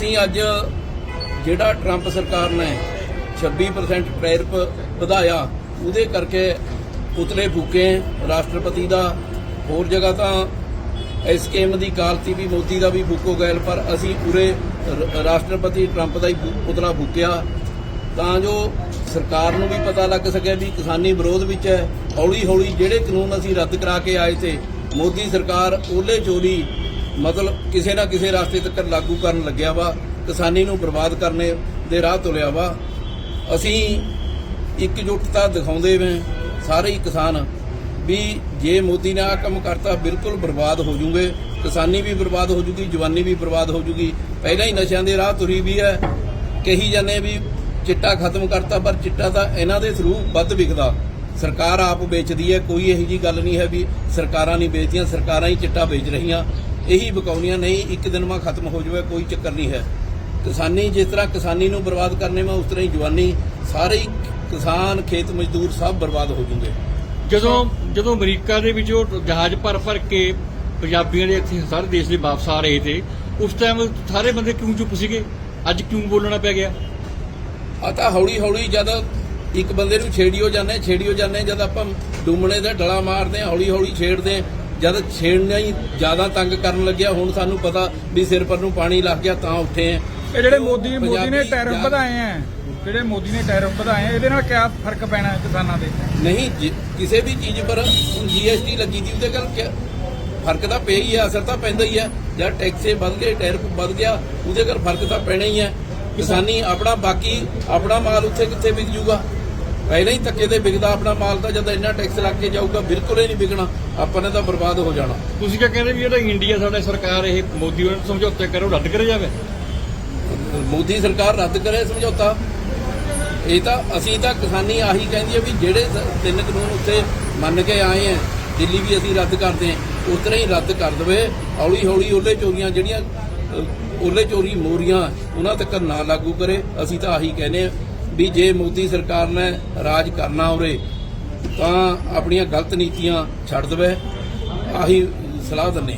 ਅਸੀਂ ਅੱਜ ਜਿਹੜਾ ਟਰੰਪ ਸਰਕਾਰ ਨੇ 26% ਟੈਰਿਫ ਵਧਾਇਆ, ਉਹਦੇ ਕਰਕੇ ਪੁਤਲੇ ਫੂਕੇ, ਰਾਸ਼ਟਰਪਤੀ ਦਾ ਹੋਰ ਜਗ੍ਹਾ ਤਾਂ ਇਸ ਐਸਕੇਐਮ ਦੀ ਕਾਲਤੀ ਵੀ ਮੋਦੀ ਦਾ ਵੀ ਫੂਕੋ ਗੈਲ, ਪਰ ਅਸੀਂ ਪੂਰੇ ਰਾਸ਼ਟਰਪਤੀ ਟਰੰਪ ਦਾ ਹੀ ਪੁਤਲਾ ਫੂਕਿਆ। ਤਾਂ ਜੋ ਸਰਕਾਰ ਨੂੰ ਵੀ ਪਤਾ ਲੱਗ ਸਕੇ ਵੀ ਕਿਸਾਨੀ ਵਿਰੋਧ ਵਿੱਚ ਹੈ ਹੌਲੀ ਹੌਲੀ ਜਿਹੜੇ ਕਾਨੂੰਨ ਅਸੀਂ ਰੱਦ ਕਰਾ ਕੇ ਆਏ ਤੇ ਮੋਦੀ ਸਰਕਾਰ ਉਹਲੇ ਚੋਰੀ ਮਤਲਬ ਕਿਸੇ ਨਾ ਕਿਸੇ ਰਸਤੇ ਤੱਕ ਲਾਗੂ ਕਰਨ ਲੱਗਿਆ ਵਾ, ਕਿਸਾਨੀ ਨੂੰ ਬਰਬਾਦ ਕਰਨੇ ਦੇ ਰਾਹ ਤੁਲਿਆ ਵਾ। ਅਸੀਂ ਇਕਜੁੱਟਤਾ ਦਿਖਾਉਂਦੇ ਵੇਂ, ਸਾਰੇ ਹੀ ਕਿਸਾਨ, ਵੀ ਜੇ ਮੋਦੀ ਨੇ ਆ ਕੰਮ ਕਰਤਾ, ਬਿਲਕੁਲ ਬਰਬਾਦ ਹੋ ਜੂਗੇ। ਕਿਸਾਨੀ ਵੀ ਬਰਬਾਦ ਹੋ ਜੂਗੀ, ਜਵਾਨੀ ਵੀ ਬਰਬਾਦ ਹੋ ਜੂਗੀ। ਪਹਿਲਾਂ ਹੀ ਨਸ਼ਿਆਂ ਦੇ ਰਾਹ ਤੁਰੀ ਵੀ ਹੈ। ਕਹੀ ਜਾਂਦੇ ਵੀ ਚਿੱਟਾ ਖਤਮ ਕਰਤਾ, ਪਰ ਚਿੱਟਾ ਤਾਂ ਇਹਨਾਂ ਦੇ ਥਰੂ ਵੱਧ ਵਿਕਦਾ। ਸਰਕਾਰ ਆਪ ਵੇਚਦੀ ਹੈ, ਕੋਈ ਇਹੋ ਜੀ ਗੱਲ ਨਹੀਂ ਹੈ ਵੀ ਸਰਕਾਰਾਂ ਨਹੀਂ ਵੇਚਦੀਆਂ, ਸਰਕਾਰਾਂ ਹੀ ਚਿੱਟਾ ਵੇਚ ਰਹੀਆਂ। ਇਹੀ ਵਿਕਾਉਣੀਆਂ ਨਹੀਂ ਇੱਕ ਦਿਨ ਮਾ ਖਤਮ ਹੋ ਜਾਵੇ ਕੋਈ ਚੱਕਰ ਨਹੀਂ ਹੈ। ਕਿਸਾਨੀ ਜਿਸ ਤਰ੍ਹਾਂ ਕਿਸਾਨੀ ਨੂੰ ਬਰਬਾਦ ਕਰਨੇ ਮੈਂ ਉਸ ਤਰ੍ਹਾਂ ਹੀ ਜਵਾਨੀ ਸਾਰੇ ਹੀ ਕਿਸਾਨ ਖੇਤ ਮਜ਼ਦੂਰ ਸਭ ਬਰਬਾਦ ਹੋ ਜੂਗੇ ਜਦੋਂ ਜਦੋਂ ਅਮਰੀਕਾ ਦੇ ਵਿੱਚ ਉਹ ਜਹਾਜ਼ ਭਰ ਭਰ ਕੇ ਪੰਜਾਬੀਆਂ ਦੇ ਇੱਥੇ ਸਾਰੇ ਦੇਸ਼ ਦੇ ਵਾਪਸ ਆ ਰਹੇ ਤੇ ਉਸ ਟਾਈਮ ਸਾਰੇ ਬੰਦੇ ਕਿਉਂ ਚੁੱਪ ਸੀਗੇ? ਅੱਜ ਕਿਉਂ ਬੋਲਣਾ ਪੈ ਗਿਆ? ਆ ਤਾਂ ਹੌਲੀ ਹੌਲੀ ਜਦ ਇੱਕ ਬੰਦੇ ਨੂੰ ਛੇੜੀਓ ਜਾਂਦੇ ਛੇੜੀਓ ਜਾਂਦੇ ਜਦ ਆਪਾਂ ਡੂਮਣੇ ਦਾ ਡਲਾ ਮਾਰਦੇ ਹੌਲੀ ਹੌਲੀ ਛੇੜਦੇ ਜਦ ਛੇੜਨਾ ਹੀ ਜ਼ਿਆਦਾ ਤੰਗ ਕਰਨ ਲੱਗਿਆ ਹੁਣ ਸਾਨੂੰ ਪਤਾ ਵੀ ਸਿਰ ਪਰ ਨੂੰ ਪਾਣੀ ਲੱਗ ਗਿਆ ਤਾਂ ਉੱਠੇ ਆ। ਇਹ ਜਿਹੜੇ ਮੋਦੀ ਮੋਦੀ ਨੇ ਟੈਰਿਫ ਵਧਾਏ ਆ ਜਿਹੜੇ ਮੋਦੀ ਨੇ ਟੈਰਿਫ ਵਧਾਏ ਆ ਇਹਦੇ ਨਾਲ ਕਿਆ ਫ਼ਰਕ ਪੈਣਾ ਕਿਸਾਨਾਂ ਦੇ? ਨਹੀਂ ਕਿਸੇ ਵੀ ਚੀਜ਼ ਪਰ ਜੀਐਸਟੀ ਲੱਗੀ ਦੀ ਉਹਦੇ ਕਿਆ ਫ਼ਰਕ ਤਾਂ ਪਿਆ ਹੀ ਆ ਅਸਰ ਤਾਂ ਪੈਂਦਾ ਹੀ ਆ। ਜਦ ਟੈਕਸੇ ਵੱਧ ਗਏ ਟੈਰਿਫ ਵੱਧ ਗਿਆ ਉਹਦੇ ਕਰ ਫ਼ਰਕ ਤਾਂ ਪੈਣਾ ਹੀ ਹੈ ਕਿਸਾਨੀ ਆਪਣਾ ਬਾਕੀ ਆਪਣਾ ਮਾਲ ਉੱਥੇ ਕਿੱਥੇ ਵਿਕ ਜੂਗਾ? ਪਹਿਲਾਂ ਹੀ ਧੱਕੇ ਤੇ ਵਿਕਦਾ ਆਪਣਾ ਮਾਲ ਤਾਂ ਜਦ ਇੰਨਾ ਟੈਕਸ ਲੱਗ ਕੇ ਜਾਊਗਾ ਬਿਲਕੁਲ ਹੀ ਨਹੀਂ ਵਿਕਣਾ ਆਪਾਂ ਨੇ ਤਾਂ ਬਰਬਾਦ ਹੋ ਜਾਣਾ। ਤੁਸੀਂ ਕਿਆ ਕਹਿੰਦੇ ਵੀ ਜਿਹੜਾ ਇੰਡੀਆ ਸਾਡਾ ਸਰਕਾਰ ਇਹ ਮੋਦੀ ਉਹਨਾਂ ਸਮਝੌਤੇ ਕਰੋ ਰੱਦ ਕਰੇ ਜਾਵੇ? ਮੋਦੀ ਸਰਕਾਰ ਰੱਦ ਕਰੇ ਸਮਝੌਤਾ। ਇਹ ਤਾਂ ਅਸੀਂ ਤਾਂ ਕਿਸਾਨੀ ਆਹੀ ਕਹਿੰਦੀ ਹੈ ਵੀ ਜਿਹੜੇ ਤਿੰਨ ਕਾਨੂੰਨ ਉੱਤੇ ਮੰਨ ਕੇ ਆਏ ਆ ਦਿੱਲੀ ਵੀ ਅਸੀਂ ਰੱਦ ਕਰਦੇ ਹਾਂ ਉਸ ਤਰ੍ਹਾਂ ਹੀ ਰੱਦ ਕਰ ਦਵੇ। ਹੌਲੀ ਹੌਲੀ ਉਹਲੇ ਚੋਰੀਆਂ ਜਿਹੜੀਆਂ ਉਹਲੇ ਚੋਰੀ ਮੋਰੀਆਂ ਉਹਨਾਂ ਤੱਕ ਨਾ ਲਾਗੂ ਕਰੇ ਅਸੀਂ ਤਾਂ ਆਹੀ ਕਹਿੰਦੇ ਆ। ਵੀ ਜੇ ਮੋਦੀ ਸਰਕਾਰ ਨੇ ਰਾਜ ਕਰਨਾ ਉਰੇ ਤਾਂ ਆਪਣੀਆਂ ਗਲਤ ਨੀਤੀਆਂ ਛੱਡ ਦੇਵੇ। ਆਹੀ ਸਲਾਹ ਦਿੰਦੇ